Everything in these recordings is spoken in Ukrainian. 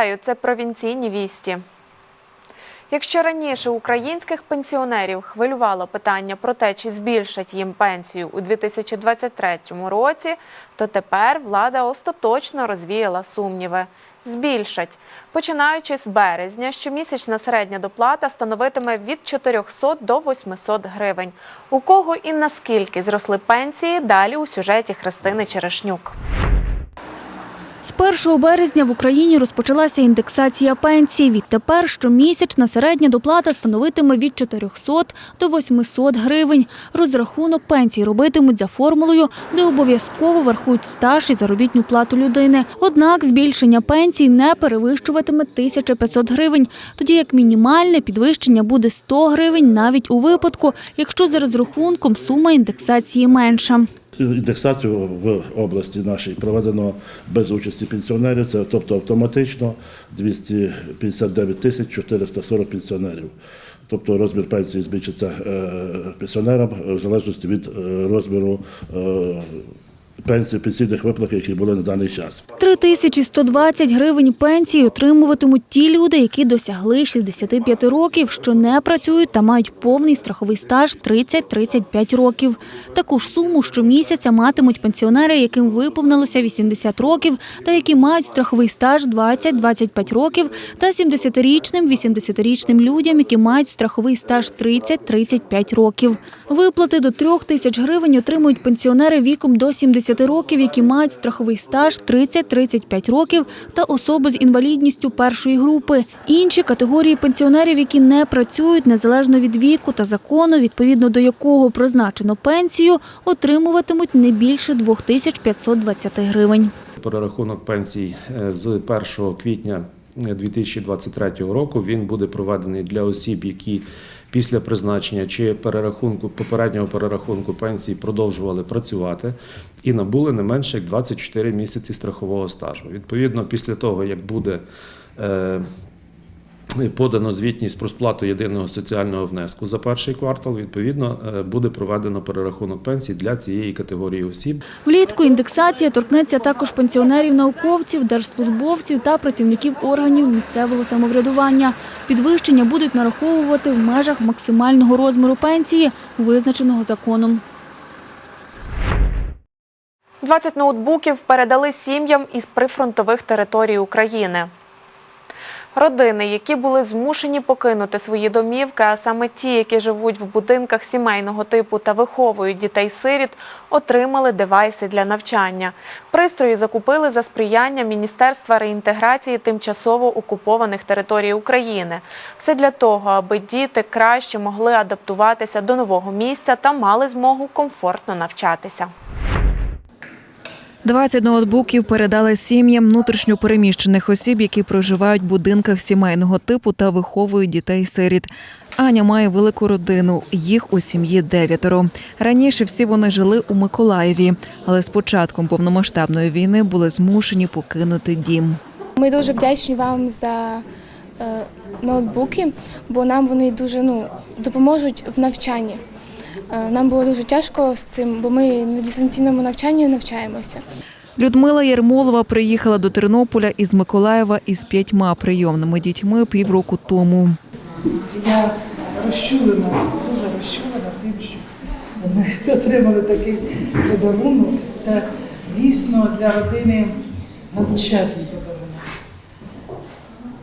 Вітаю, це провінційні вісті. Якщо раніше українських пенсіонерів хвилювало питання про те, чи збільшать їм пенсію у 2023 році, то тепер влада остаточно розвіяла сумніви. Збільшать. Починаючи з березня, щомісячна середня доплата становитиме від 400 до 800 гривень. У кого і наскільки зросли пенсії, далі у сюжеті Христини Черешнюк. З 1 березня в Україні розпочалася індексація пенсій. Відтепер щомісячна середня доплата становитиме від 400 до 800 гривень. Розрахунок пенсій робитимуть за формулою, де обов'язково врахують стаж і заробітну плату людини. Однак збільшення пенсій не перевищуватиме 1500 гривень, тоді як мінімальне підвищення буде 100 гривень навіть у випадку, якщо за розрахунком сума індексації менша. Індексацію в області нашій проведено без участі пенсіонерів, це тобто автоматично 259 тисяч 440 пенсіонерів. Тобто розмір пенсії збільшиться е, пенсіонерам в залежності від е, розміру е, пенсій, пенсійних виплат, які були на даний час. 3120 гривень пенсії отримуватимуть ті люди, які досягли 65 років, що не працюють та мають повний страховий стаж 30-35 років. Таку ж суму щомісяця матимуть пенсіонери, яким виповнилося 80 років та які мають страховий стаж 20-25 років, та 70-річним, 80-річним людям, які мають страховий стаж 30-35 років. Виплати до 3 тисяч гривень отримують пенсіонери віком до 70 років, які мають страховий стаж 30-35 років та особи з інвалідністю першої групи. Інші категорії пенсіонерів, які не працюють незалежно від віку та закону, відповідно до якого призначено пенсію, отримуватимуть не більше 2520 гривень. Перерахунок пенсій е, з 1 квітня 2023 року він буде проведений для осіб, які після призначення чи перерахунку попереднього перерахунку пенсії продовжували працювати і набули не менше як 24 місяці страхового стажу. Відповідно, після того як буде е, подано звітність про сплату єдиного соціального внеску за перший квартал, відповідно е, буде проведено перерахунок пенсій для цієї категорії осіб. Влітку індексація торкнеться також пенсіонерів, науковців, держслужбовців та працівників органів місцевого самоврядування. Підвищення будуть нараховувати в межах максимального розміру пенсії, визначеного законом. 20 ноутбуків передали сім'ям із прифронтових територій України. Родини, які були змушені покинути свої домівки, а саме ті, які живуть в будинках сімейного типу та виховують дітей-сиріт, отримали девайси для навчання. Пристрої закупили за сприяння Міністерства реінтеграції тимчасово окупованих територій України. Все для того, аби діти краще могли адаптуватися до нового місця та мали змогу комфортно навчатися. 20 ноутбуків передали сім'ям внутрішньопереміщених осіб, які проживають в будинках сімейного типу та виховують дітей-сиріт. Аня має велику родину. Їх у сім'ї дев'ятеро. Раніше всі вони жили у Миколаєві, але з початком повномасштабної війни були змушені покинути дім. Ми дуже вдячні вам за е, ноутбуки, бо нам вони дуже ну, допоможуть в навчанні. Е, нам було дуже тяжко з цим, бо ми на дистанційному навчанні навчаємося. Людмила Єрмолова приїхала до Тернополя із Миколаєва із п'ятьма прийомними дітьми півроку тому. Я розчулена, дуже розчулена тим, що ми отримали такий подарунок. Це дійсно для родини величезний подарунок.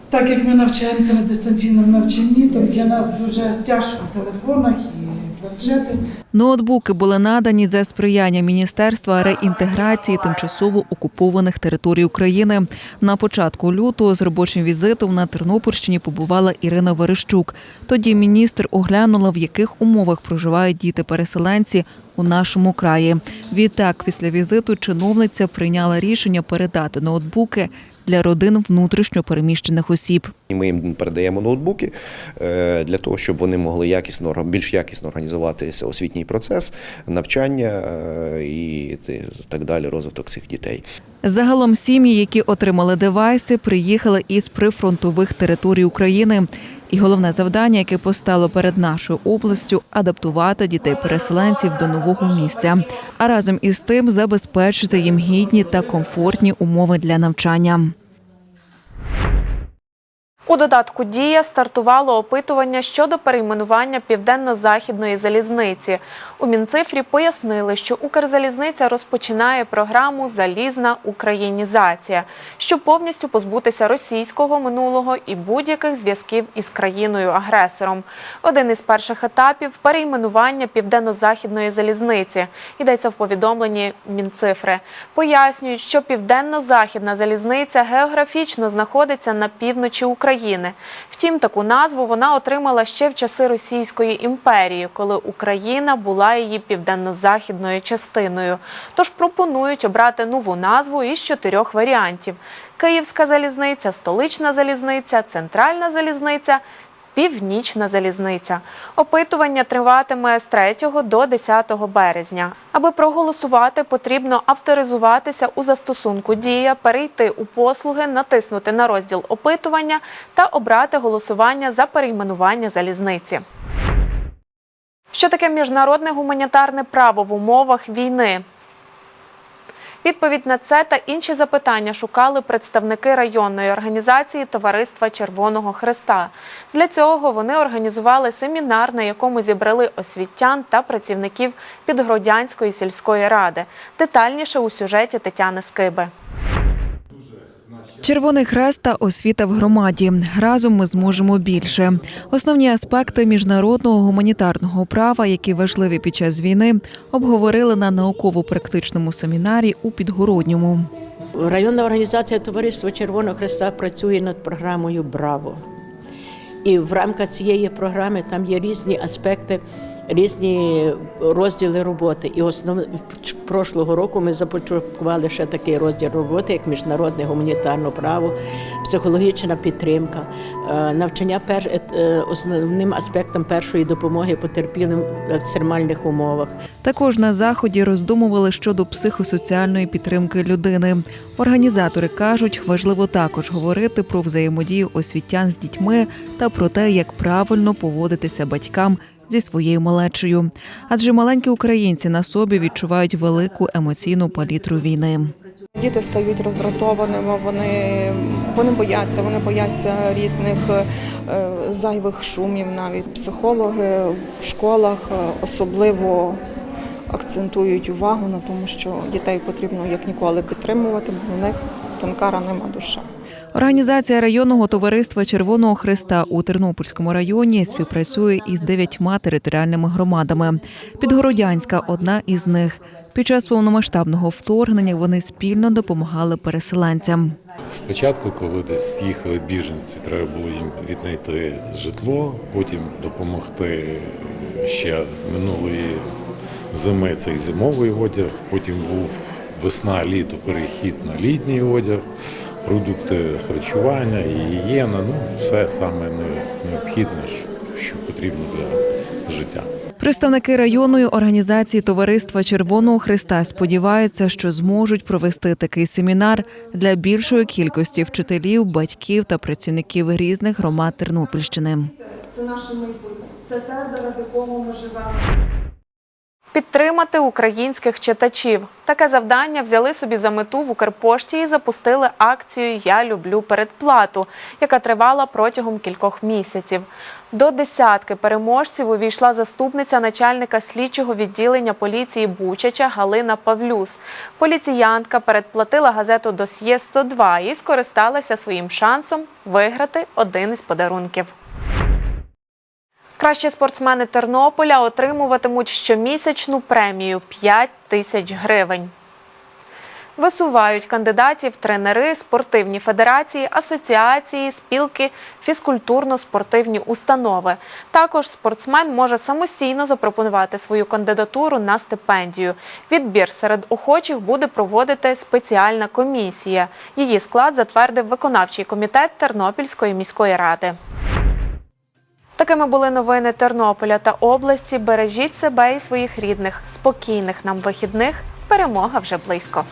Так як ми навчаємося на дистанційному навчанні, то для нас дуже тяжко в телефонах і планшети. Ноутбуки були надані за сприяння Міністерства реінтеграції тимчасово окупованих територій України. На початку лютого з робочим візитом на Тернопільщині побувала Ірина Верещук. Тоді міністр оглянула, в яких умовах проживають діти-переселенці у нашому краї. Відтак, після візиту чиновниця прийняла рішення передати ноутбуки для родин внутрішньо переміщених осіб. І Ми їм передаємо ноутбуки е, для того, щоб вони могли якісно більш якісно організувати освітній процес, навчання е, і так далі, розвиток цих дітей. Загалом сім'ї, які отримали девайси, приїхали із прифронтових територій України. І головне завдання, яке постало перед нашою областю адаптувати дітей-переселенців до нового місця, а разом із тим забезпечити їм гідні та комфортні умови для навчання. У додатку Дія стартувало опитування щодо перейменування південно-західної залізниці. У Мінцифрі пояснили, що Укрзалізниця розпочинає програму Залізна українізація, щоб повністю позбутися російського минулого і будь-яких зв'язків із країною-агресором. Один із перших етапів перейменування південно-західної залізниці. Йдеться в повідомленні Мінцифри. Пояснюють, що південно-західна залізниця географічно знаходиться на півночі України. Втім, таку назву вона отримала ще в часи Російської імперії, коли Україна була її південно-західною частиною. Тож пропонують обрати нову назву із чотирьох варіантів: Київська залізниця, столична залізниця, центральна залізниця. Північна залізниця. Опитування триватиме з 3 до 10 березня. Аби проголосувати, потрібно авторизуватися у застосунку Дія, перейти у послуги, натиснути на розділ опитування та обрати голосування за перейменування залізниці. Що таке міжнародне гуманітарне право в умовах війни? Відповідь на це та інші запитання шукали представники районної організації Товариства Червоного Хреста. Для цього вони організували семінар, на якому зібрали освітян та працівників Підгродянської сільської ради. Детальніше у сюжеті Тетяни Скиби. Червоний хрест та освіта в громаді. Разом ми зможемо більше. Основні аспекти міжнародного гуманітарного права, які важливі під час війни, обговорили на науково-практичному семінарі у Підгородньому. Районна організація Товариства Червоного Хреста працює над програмою Браво. І в рамках цієї програми там є різні аспекти, різні розділи роботи. І основ... прошлого року ми започаткували ще такий розділ роботи, як міжнародне гуманітарне право, психологічна підтримка, е, навчання основним аспектом першої допомоги потерпілим в екстремальних умовах. Також на заході роздумували щодо психосоціальної підтримки людини. Організатори кажуть, важливо також говорити про взаємодію освітян з дітьми та про те, як правильно поводитися батькам зі своєю малечею. Адже маленькі українці на собі відчувають велику емоційну палітру війни. Діти стають роздратованими, вони, вони бояться, вони бояться різних е, зайвих шумів. Навіть психологи в школах е, особливо акцентують увагу на тому, що дітей потрібно як ніколи підтримувати, бо в них тонка ранима душа. Організація районного товариства Червоного Христа у Тернопільському районі співпрацює із дев'ятьма територіальними громадами. Підгородянська одна із них. Під час повномасштабного вторгнення вони спільно допомагали переселенцям. Спочатку, коли десь їхали біженці, треба було їм віднайти житло, потім допомогти ще минулої зими цей зимовий одяг, потім був весна, літо, перехід на літній одяг, продукти харчування, гігієна, ну все саме необхідне, що потрібно для життя. Представники районної організації Товариства Червоного Христа сподіваються, що зможуть провести такий семінар для більшої кількості вчителів, батьків та працівників різних громад Тернопільщини. Це наше майбутнє. Це те, заради кого ми живемо. Підтримати українських читачів. Таке завдання взяли собі за мету в Укрпошті і запустили акцію Я люблю передплату, яка тривала протягом кількох місяців. До десятки переможців увійшла заступниця начальника слідчого відділення поліції Бучача Галина Павлюс. Поліціянтка передплатила газету Досьє 102 і скористалася своїм шансом виграти один із подарунків. Кращі спортсмени Тернополя отримуватимуть щомісячну премію 5 тисяч гривень. Висувають кандидатів тренери, спортивні федерації, асоціації, спілки, фізкультурно-спортивні установи. Також спортсмен може самостійно запропонувати свою кандидатуру на стипендію. Відбір серед охочих буде проводити спеціальна комісія. Її склад затвердив виконавчий комітет Тернопільської міської ради. Такими були новини Тернополя та області. Бережіть себе і своїх рідних. Спокійних нам вихідних. Перемога вже близько.